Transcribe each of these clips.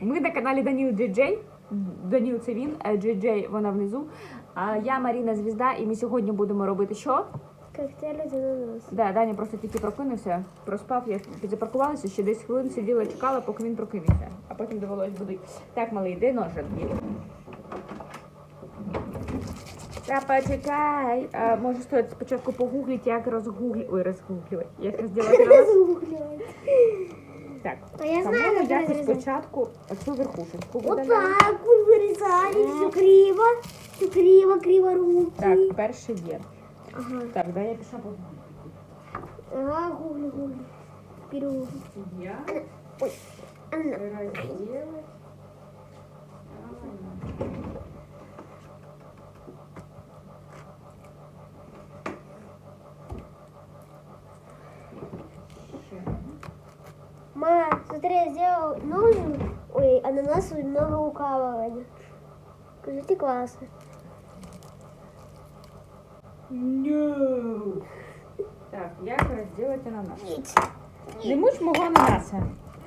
Ми на каналі Даніл Джей. Даніл це він, а Джей Джей вона внизу. А я Маріна Звізда, і ми сьогодні будемо робити що? Коктейль з. Да, Даня просто тільки прокинувся, проспав, я підзапаркувалася, ще десь хвилин сиділа, чекала, поки він прокинеться. А потім довелось будити. Так, малий, де ножик? Та почекай. А, може стоїть спочатку погуглити, як розгуглювати. Ой, розгуглювати. Як розділити. Разгугливай. Так, А я знаю, як якось розрізати. спочатку оцю верхушечку Вот видаляємо. так вот все криво, все криво, криво руки. Так, перше є. Ага, Так, дай я пішла по ага, гугли, гугли. Перегугли. Я Ой, Анна. Ма, смотри, я сделал нужен, ой, ананас много укалывания. Скажите, классно. No. Так, як розділити ананас? Не муч мого ананаса.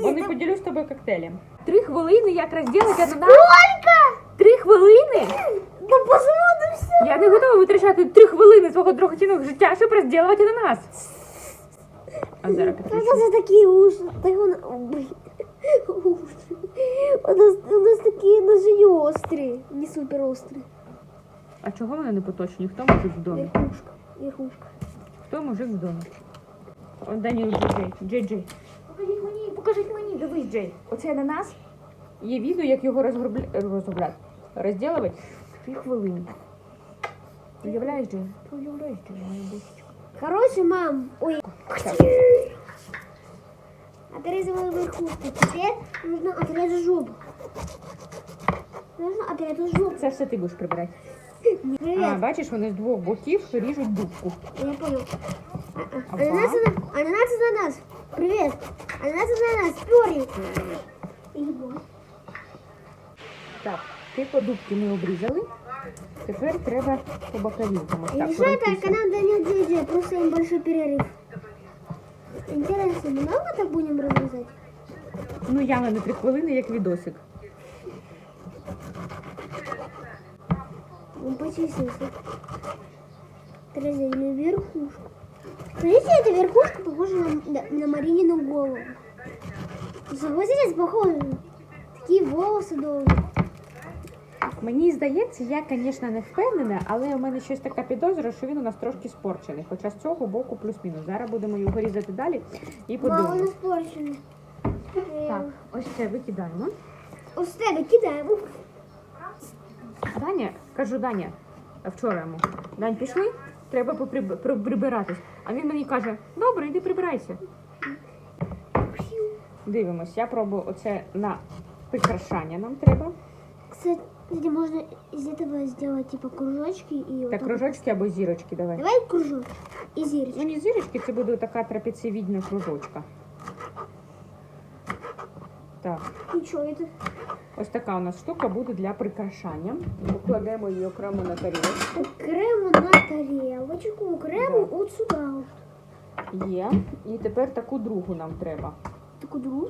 Бо не поділю з тобою коктейлем. Три хвилини, як розділити ананас? Сколько? Три хвилини? Да посмотрим все. Я не готова витрачати три хвилини свого дорогоцінного життя, щоб розділити ананас. А зараз У підключу. нас такие уши. Так он. У нас, у нас такие ножи острые, не супер острые. А чого вони не поточні? Хто мужик в домі? Верхушка, верхушка. Хто мужик в домі? О, Даніл Джей. Джей Джей. Покажіть мені, покажіть мені, дивись, Джей. Оце ананас. Є відео, як його розгробля... розробляти. Розділувати три хвилини. Уявляєш, Джей? Уявляєш, Джей, моя бусечка. Короче, мам, ой. Отрезала верхушку. Теперь нужно отрезать жопу. Нужно отрезать жопу. Це все ти будеш прибирати. А, бачиш, вони з двох боків ріжуть дубку. Я понял. А, Ага. Ананас, ана- ананас, ананас. Привет. Ананас, ананас. Ебать. Так, по дубки ми обрізали. Тепер треба по боковинкам. Ось И так, что это? пройтися. Канал Данил Джиджи. Просто небольшой перерыв. Интересно, много так будем разрезать? Ну, явно не три хвилини, як відосик. Он почистился. Отрезали верхушку. Смотрите, эта верхушка похожа на, на, на Маринину голову. Согласитесь, похоже. Такие волосы долгие. Мені здається, я, звісно, не впевнена, але у мене щось така підозра, що він у нас трошки спорчений. Хоча з цього боку плюс-мінус. Зараз будемо його різати далі і Мало подивимось. испорчено. Так, ось це викидаємо. Ось тебе кидаємо. Даня, кажу, Даня, вчора йому. Дань, пішли? Треба поприб- при- прибиратись. А він мені каже: добре, йди прибирайся. Дивимось, я пробую оце на прикрашання нам треба. Кстати, можно из этого сделать типа кружочки и вот Так, так. кружочки або зірочки давай. Давай кружок и Ну, зирочки. не зірочки, це буде така трапецієвідна кружочка. Так, И что это? ось така у нас штука буде для прикрашання. Покладемо її окремо на тарілочку. Крему на тарелочку, крему вот сюда. вот. Є. І тепер таку другу нам треба. Такую другу.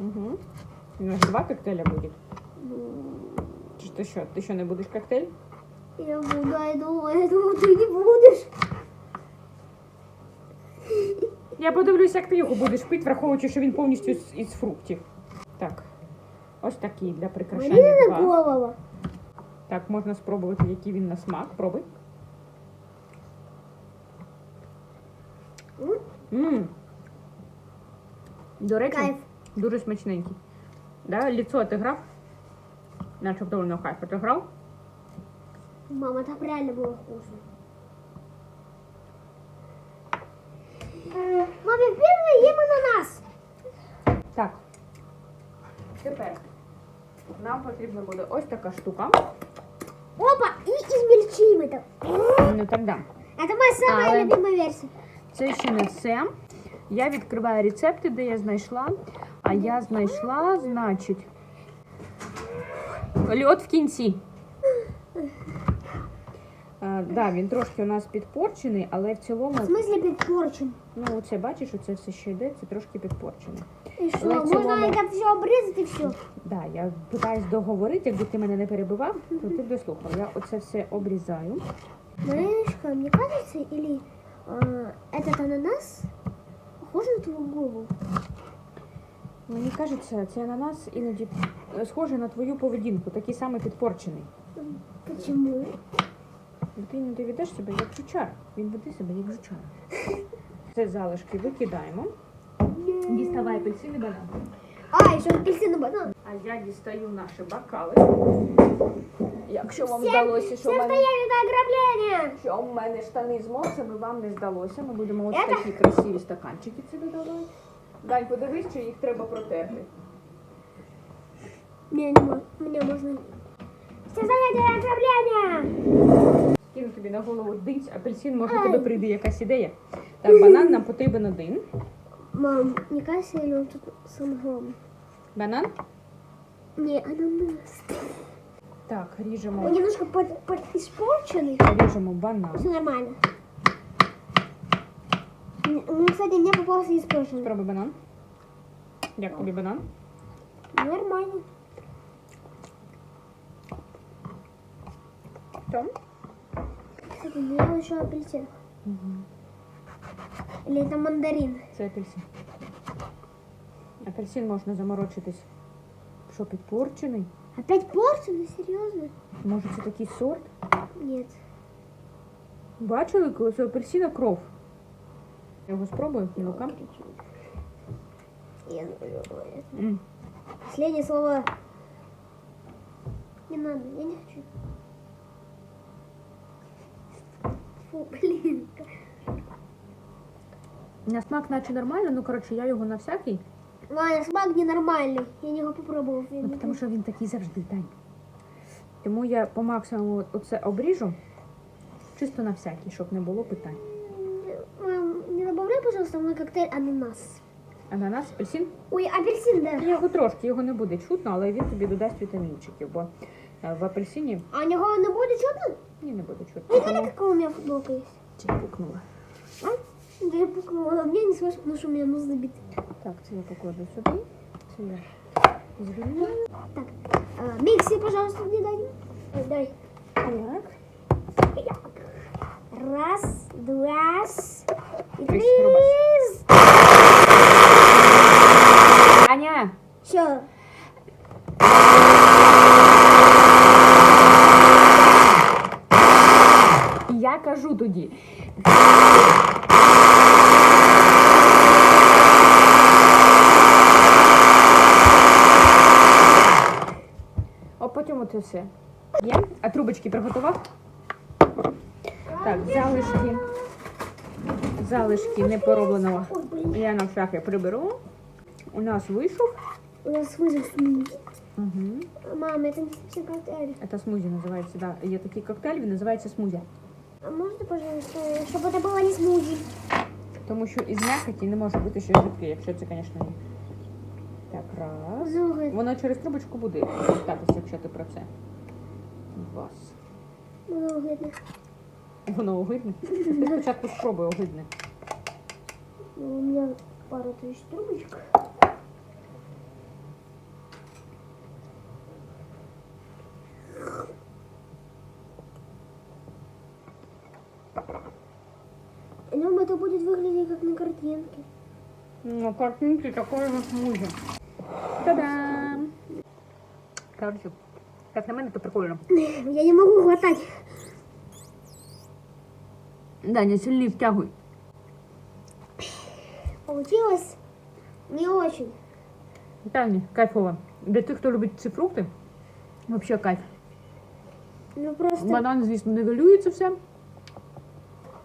Угу. У нас два коктейля буде. Ну, Чи ти що? Ти що не будеш коктейль? Я буду, я думаю, я думаю, ты не будешь. Я подивлюсь, як ти його будеш пити, враховуючи, що він повністю з, із фруктів. Так. Ось такий для прикрашання. Марина Два. голова. Так, можна спробувати, який він на смак. Пробуй. М, Мм. До речі, Кайф. дуже смачненький. Да? Ліцо ти грав? Начебто воно кайф. А Ти грав? Мама, так реально было вкусно. Мама, я первый ем ананас. Так. Тепер нам потрібна буде ось така штука. Опа, и измельчим это. Ну так да. Это моя самая Але- любимая версия. Це ще не все. Я відкриваю рецепти, де я знайшла. А я знайшла, значить, льот в кінці. А, да, він трошки у нас підпорчений, але в цілому, В смысле підпорчен? ну оце бачиш, оце все ще йде, це трошки підпорчене. І що? Але в цілому- Можна так все обрізати все. Да, я питаюсь договорити, якби ти мене не перебивав, то ти б дослухав. Я оце все обрізаю. Мариночка, мне кажется, или этот ананас похож на твою голову? Мені кажеться, цей ананас іноді е, схожий на твою поведінку, такий самий підпорчений. Бо Ти іноді ведеш себе як жучар. Він веде себе як жучар. Це залишки викидаємо. Діставай апельсин і банан. А, еще апельсин и банан. А я дістаю наші бокали. Якщо вам здалося, що в мене, ограбление! що в мене штани з мопсами, вам не здалося. Ми будемо ось такі красиві стаканчики сюди додавати. Дань, подивись, чи їх треба протерти. Не, не мо- мне можно... Все стояли на ограбление! Кину тобі на голову динць, апельсин, може тебе прийде якась ідея. Так, банан нам потрібен один. Мам, мне кажется, или он тут самый главный? Банан. Не, ананас. Так, Он ріжемо, немножко под, под испорченный. ріжемо банан. Все нормально. Ну, кстати, мне попался испорченный. Спробуй банан. Як тобі банан? Нормально. Том? Кстати, мне еще апельсин. Или это мандарин? Це апельсин. Апельсин можна заморочитись. Що, підпорчений? Опять порцию? Серьезно? Може це такий сорт? Нет. Бачили, коли це апельсина кров? Я його спробую, ну-ка. Я забыла это. М. Последнее слово. Не надо, я не хочу. Фу, блин. На смак наче нормально, ну коротше, я його на всякий, Ладно, смак ненормальный. Я не его попробовал. Я ну, не тому що він такий завжди, Тань. Тому я по максимуму оце обріжу, чисто на всякий, щоб не було питань. Пожалуйста, мой коктейль ананас. Ананас, апельсин? Ой, апельсин, да. Його трошки, його не буде чутно, але він тобі додасть вітамінчиків, бо е, в апельсині А у не будет чутно? ні, не буде чутно. Смотри, Тому у меня футболка есть. Чи пукнула. А? Да я пукнула. А мне не слышно, потому что у меня нос забит. Так, це я покладу сюди. Це я звільняю. Так, а, микси, пожалуйста, мне дай. Дай. Так. Раз, два, рубай. Аня! Все. Я кажу тоді. О, потім оце все. Є? А трубочки приготував? Так, залишки Залишки непоробленого. Ой, блин. Я на всяке приберу. У нас вийшов. У нас вызов смузи. Угу. Мам, это не совсем коктейль. Це смузі називається. Да. Є такий коктейль, він називається смузі. А можно, пожалуйста, чтобы это было не смузи? Тому що із м'якоті не може бути щось жидке, якщо це, звісно, ні. Так, раз. Много. Воно через трубочку буде повертатися, якщо ти про це. Два. Много. Воно огидне. Ти спочатку спробуй огидне. Ну, У меня пару тысяч трубочек. Ну, это будет выглядеть как на картинке. Ну, картинки такої же смузі. Та-дам! Короче, як на мене, то прикольно. Я не могу хватать. Даня, сильніше втягуй. Получилось не очень. Даня, кайфово. Для тих, хто любить ці фрукти, взагалі кайф. Ну, просто... Банан, звісно, нивелюється все.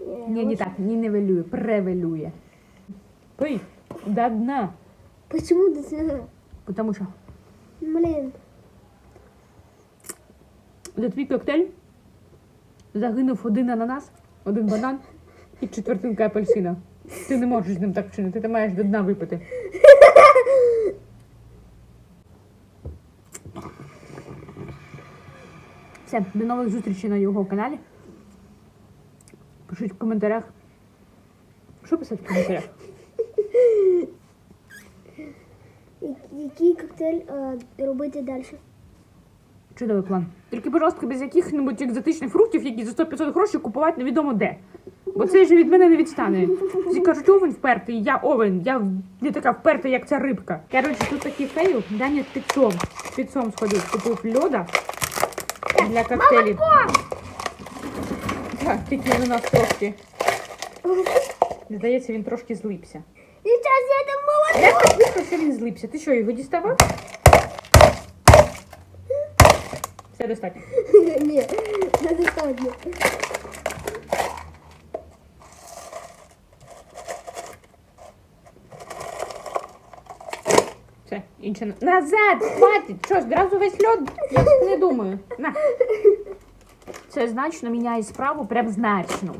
Ні, не очень- так, не нивелює, превелює. Пий, до дна. Почему до цена? Тому що Блин. за твій коктейль загинув один ананас, один банан і четвертинка апельсина. Ти не можеш з ним так вчинити, ти маєш до дна випити. Все, до нових зустрічей на його каналі. Пишіть в коментарях. Що писати в коментарях? Який коктейль е, робити далі? Чудовий план. Тільки, пожалуйста, без яких-небудь екзотичних фруктів, які за 100-500 грошей купувати невідомо де. Бо цей же від мене не відстане. Всі кажуть, овен впертий, я овен, я не така вперта, як ця рибка. Коротше, тут такий фейл, Даня тицом, тицом сходив, купив льода для коктейлів. Так, тільки він у нас трошки. Здається, він трошки. Сейчас я там молоко. Я так що він злився. Ти що, його діставав? Все достатньо. Ні, недостатньо. Все, інше назад, хватить. Що, зразу весь льод? Я не думаю. На. Це значно міняє справу, прям значно.